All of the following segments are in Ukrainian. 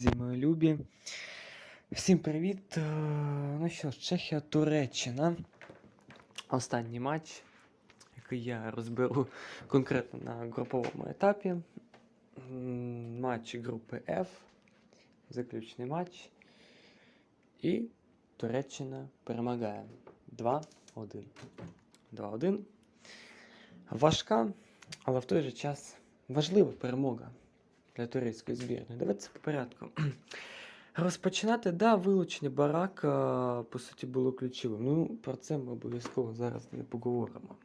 Друзі. Всім привіт. Е, Ну що ж, Чехія, Туреччина. Останній матч, який я розберу конкретно на груповому етапі. Матч групи F. Заключний матч. І Туреччина перемагає 2-1. 2-1. Важка, але в той же час важлива перемога для турецької збірної. Давайте по порядку. Розпочинати, да, вилучення барака, по суті, було ключовим. Ну, про це ми обов'язково зараз не поговоримо.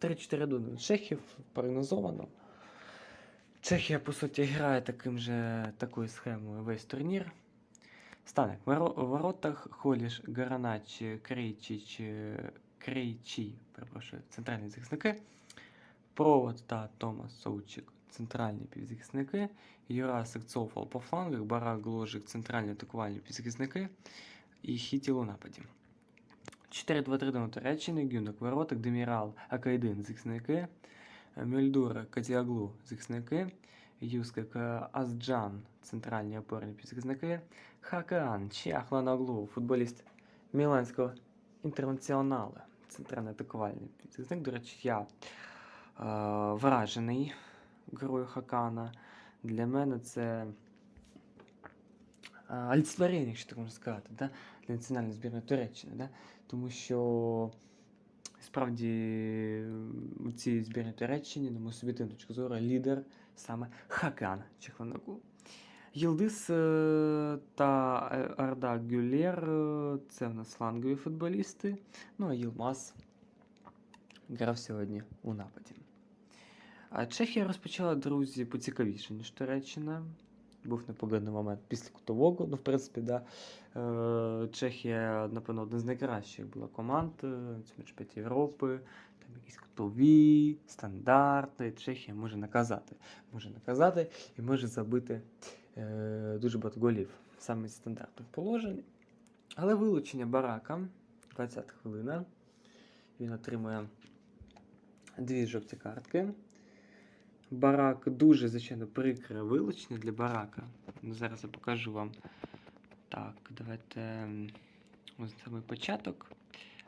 3-4 до Чехів прогнозовано. Чехія, по суті, грає таким же, такою схемою весь турнір. Стане в воротах Холіш, Гаранач, Крейчіч, Крейчі, перепрошую, центральні захисники. Провод та Томас Соучик центральні півзахисники, Юрасик Цофал по флангах, Барак Гложик центральні атакувальні півзахисники і Хітіл у нападі. 4-2-3 до Туреччини, Гюнок воротах, Демірал, Акайдин захисники, Мельдура, Катіаглу захисники, Юскак Азджан центральні опорні півзахисники, Хакаан Чахланаглу, футболіст Міланського інтернаціонала, центральний атакувальний півзахисник. До речі, я е, вражений герою Хакана. Для мене це е, якщо так можна сказати, да? для національної збірної Туреччини. Да? Тому що справді у цій збірній Туреччині, на мою суб'єктивну точку зору, лідер саме Хакан Чехланагу. Єлдис е, та Арда Гюлєр е, це в нас флангові футболісти. Ну а Єлмаз грав сьогодні у нападі. Чехія розпочала, друзі, поцікавіше, ніж Туреччина. Був непоганий момент після кутового. Ну, в принципі, да, е, Чехія, напевно, одна з найкращих була команд чемпіонаті Європи. Там якісь кутові, стандарти. Чехія може наказати. Може наказати і може забити е, дуже багато голів саме зі стандартних положень. Але вилучення барака 20 хвилина. Він отримує дві жовті картки. Барак дуже, звичайно, прикре вилучення для барака. Ну, зараз я покажу вам. Так, давайте. Ось самий початок.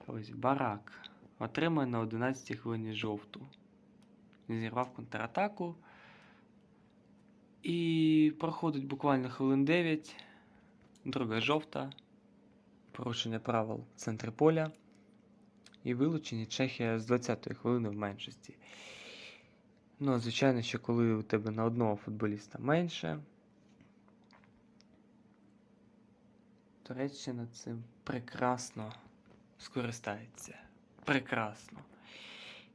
Ось барак. Отримає на 11 хвилині жовту. Зірвав контратаку. І проходить буквально хвилин 9. Друга жовта. Порушення правил в поля. І вилучені Чехія з 20-ї хвилини в меншості. Ну, звичайно, що коли у тебе на одного футболіста менше. Туреччина цим прекрасно скористається. Прекрасно.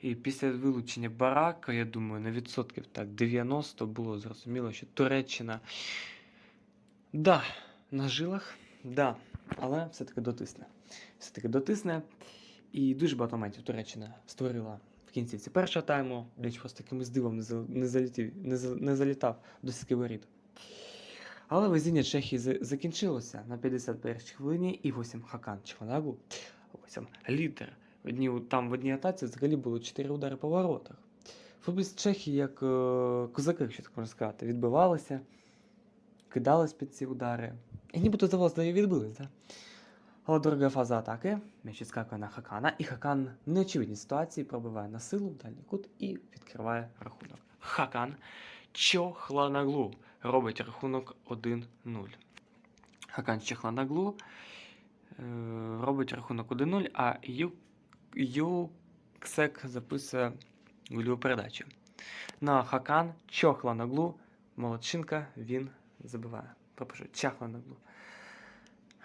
І після вилучення барака, я думаю, на відсотків так 90 було зрозуміло, що Туреччина. Да, на жилах, да, але все-таки дотисне. Все-таки дотисне. І дуже багато моментів Туреччина створила в кінцівці першого тайму. Річ просто якимось дивом не, за- не, залетів, не, за- не залітав до сітки воріт. Але везіння Чехії закінчилося на 51-й хвилині і 8 Хакан Чхванагу. 8 лідер. В одній, там в одній атаці взагалі було 4 удари по воротах. Футболісти Чехії, як е, козаки, якщо так можна сказати, відбивалися, кидались під ці удари. І нібито здавалося, не відбились, так? Але друга фаза атаки. М'яч відскакує на Хакана, і Хакан в неочевидній ситуації пробиває на силу в дальній кут і відкриває рахунок. Хакан Чохланаглу робить рахунок 1-0. Хакан Чохланаглу е, робить рахунок 1-0, а Ю, Юксек записує гольову передачу. На Хакан Чохланаглу молодчинка він забиває. Пропишу, Чахланаглу.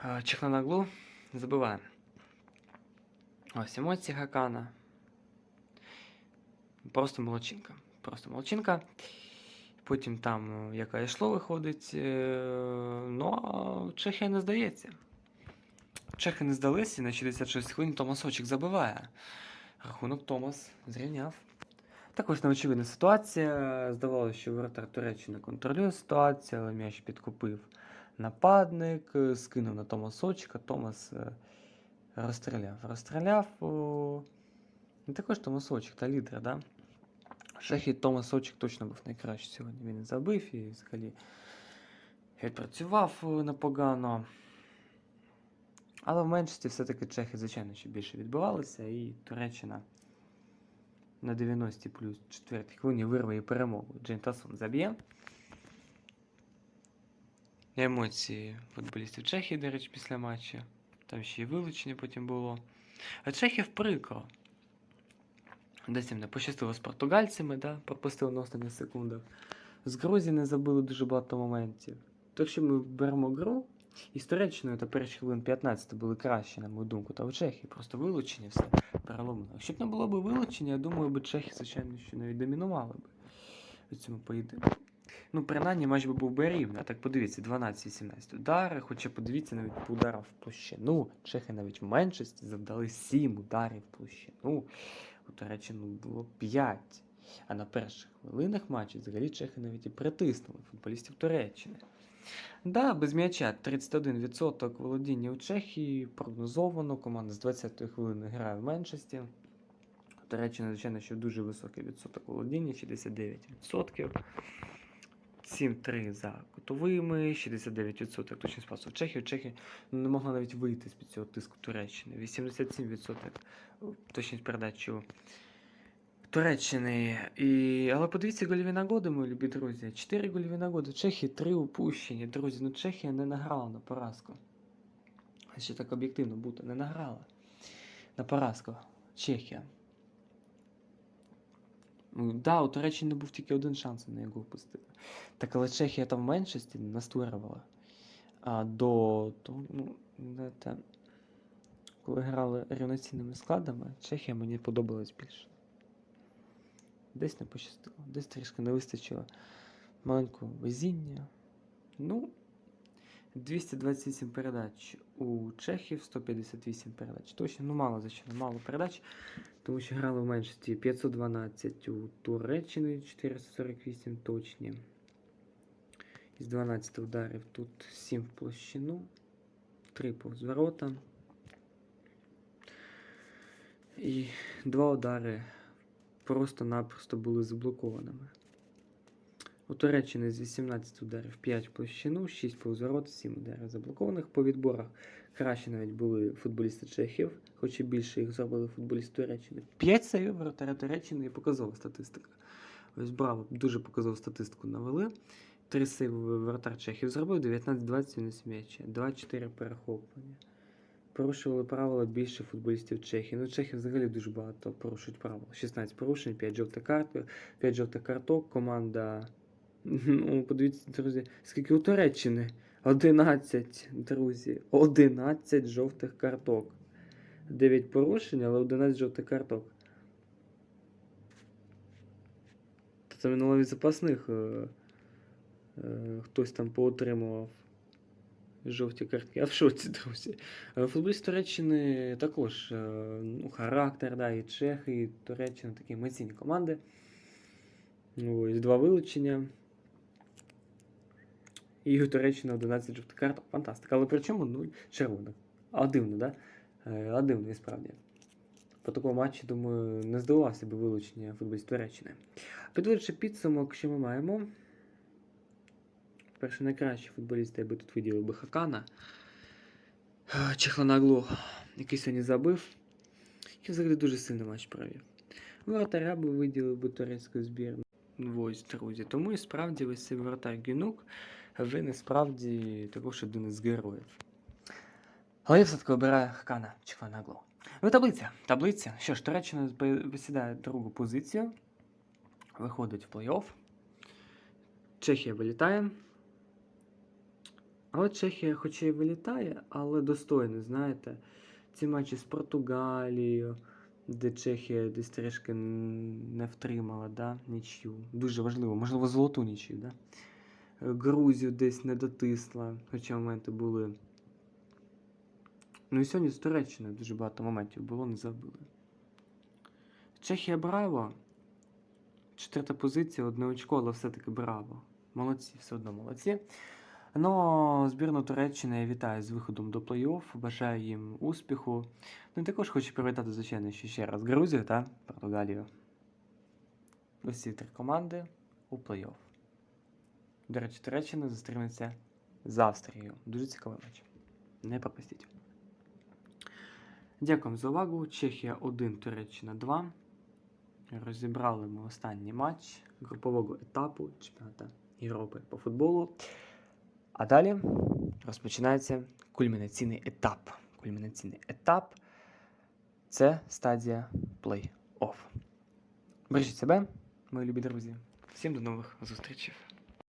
Е, Чехланаглу забиває. Ось емоції Хакана. Просто молодчинка. Просто молодчинка. Потім там, яка йшло, виходить. е, Ну, Чехія не здається. Чехи не здалися, і на 66 хвилин Томас Очик забиває. Рахунок Томас зрівняв. Також неочевидна ситуація. Здавалося, що воротар Туреччини контролює ситуацію, але м'яч підкупив нападник, е, скинув на Томас Очика, Томас е, розстріляв. Розстріляв. О... І також Томас Очик та лідер, да? Шахі Томас Очик точно був найкращий сьогодні. Він забив і взагалі відпрацював е, непогано. Але в меншості все-таки чехи, звичайно, ще більше відбивалися, і Туреччина на 90 плюс 4 хвилині вирве і перемогу. Джейн Тасон заб'є. Емоції футболістів Чехії, до речі, після матчу. Там ще й вилучення потім було. А Чехів прикро. Десь їм не пощастило з португальцями, да? пропустили на останніх секундах. З Грузії не забили дуже багато моментів. То якщо ми беремо гру, і та перші хвилин 15 були кращі, на мою думку, та в Чехії просто вилучення все переломно. Якщо б не було б вилучення, я думаю, би Чехи, звичайно, що навіть домінували б у цьому поєдинку. Ну, принаймні, матч би був би рівний. Так подивіться, 12-18 удари, хоча подивіться навіть по ударах в площину. Чехи навіть в меншості завдали 7 ударів в площину. У Туреччину було 5. А на перших хвилинах матчу взагалі чехи навіть і притиснули футболістів Туреччини. Да, без м'яча 31% володіння у Чехії прогнозовано. Команда з 20-ї хвилини грає в меншості. У Туреччини, звичайно, що дуже високий відсоток володіння 69%. 7-3 за кутовими, 69% точність пасу в Чехії. Чехи ну, не могла навіть вийти з під цього тиску Туреччини. 87% точність передачі Туреччини. І... Але подивіться гольові нагоди, мої любі друзі. 4 гольові нагоди. Чехії 3 упущені. Друзі, ну Чехія не награла на поразку. Ще так об'єктивно бути, не награла на поразку. Чехія. Ну, да, у Туреччини був тільки один шанс на його впустити. Так, але Чехія там в меншості настворювала. А до того, ну, знаєте, коли грали рівноцінними складами, Чехія мені подобалась більше. Десь не пощастило, десь трішки не вистачило маленького везіння. Ну, 228 передач у Чехів, 158 передач. Точно, ну мало звичайно, мало передач, тому що грали в меншості 512 у Туреччини, 448 точні. Із 12 ударів тут 7 в площину, 3 повз ворота. І 2 удари просто-напросто були заблокованими. У Туреччини з 18 ударів 5 в площину, 6 повз ворота, 7 ударів заблокованих. По відборах краще навіть були футболісти Чехів, хоч і більше їх зробили футболісти Туреччини. 5 сейвів воротаря Туреччини і показова статистика. Ось браво, дуже показову статистику навели. 3 сейви воротар Чехів зробив, 19-20 він м'яча, 2-4 перехоплення. Порушували правила більше футболістів Чехії. Ну, Чехи взагалі дуже багато порушують правила. 16 порушень, 5 жовтих карток, 5 жовтих карток. Команда. Ну, подивіться, друзі, скільки у Туреччини? 11, друзі. 11 жовтих карток. 9 порушень, але 11 жовтих карток. Це минуло від запасних. Е, е, хтось там поотримував жовті картки. Я в шоці, друзі. Е, Футболісти Туреччини також ну, характер, да, і Чехи, і Туреччина такі емоційні команди. Ось два вилучення. І у Туреччини 11 жовтих карток. Фантастика. Але при чому 0 червоних. А дивно, да? Е, А дивно, і справді. По такому матчі, думаю, не здивувався би вилучення футболістів Туреччини. Підводячи підсумок, що ми маємо. Перше найкращий футболіст, я би тут виділив би Хакана. Е, Чехлонаглу, який сьогодні забив. І взагалі дуже сильний матч провів. Воротаря би виділив би турецьку збірну. Ось, друзі. Тому і справді ось цей воротар Гюнук, він і справді також один із героїв. Але я все-таки обираю Хакана Чехлонаглу. Ну, таблиця. Таблиця. Що ж, Туреччина посідає другу позицію. Виходить в плей-офф. Чехія вилітає. Але Чехія, хоча й вилітає, але достойно, знаєте. Ці матчі з Португалією, де Чехія десь трішки не втримала, да, нічю. Дуже важливо, можливо, золоту нічю, да. Грузію десь не дотисла, хоча моменти були. Ну і сьогодні з Туреччиною дуже багато моментів було, не забили. Чехія браво. Четверта позиція, одне очко, але все-таки браво. Молодці, все одно молодці. Ну, збірну Туреччини я вітаю з виходом до плей-офф, бажаю їм успіху. Ну і також хочу привітати, звичайно, ще ще раз Грузію та Португалію. Усі три команди у плей-офф. До речі, Туреччина зустрінеться з Австрією. Дуже цікавий матч. Не пропустіть. Дякую за увагу. Чехія 1, Туреччина 2. Розібрали ми останній матч групового етапу чемпіонату Європи по футболу. А далі розпочинається кульмінаційний етап. Кульмінаційний етап це стадія плей-офф. Бережіть себе, мої любі друзі. Всім до нових зустрічей.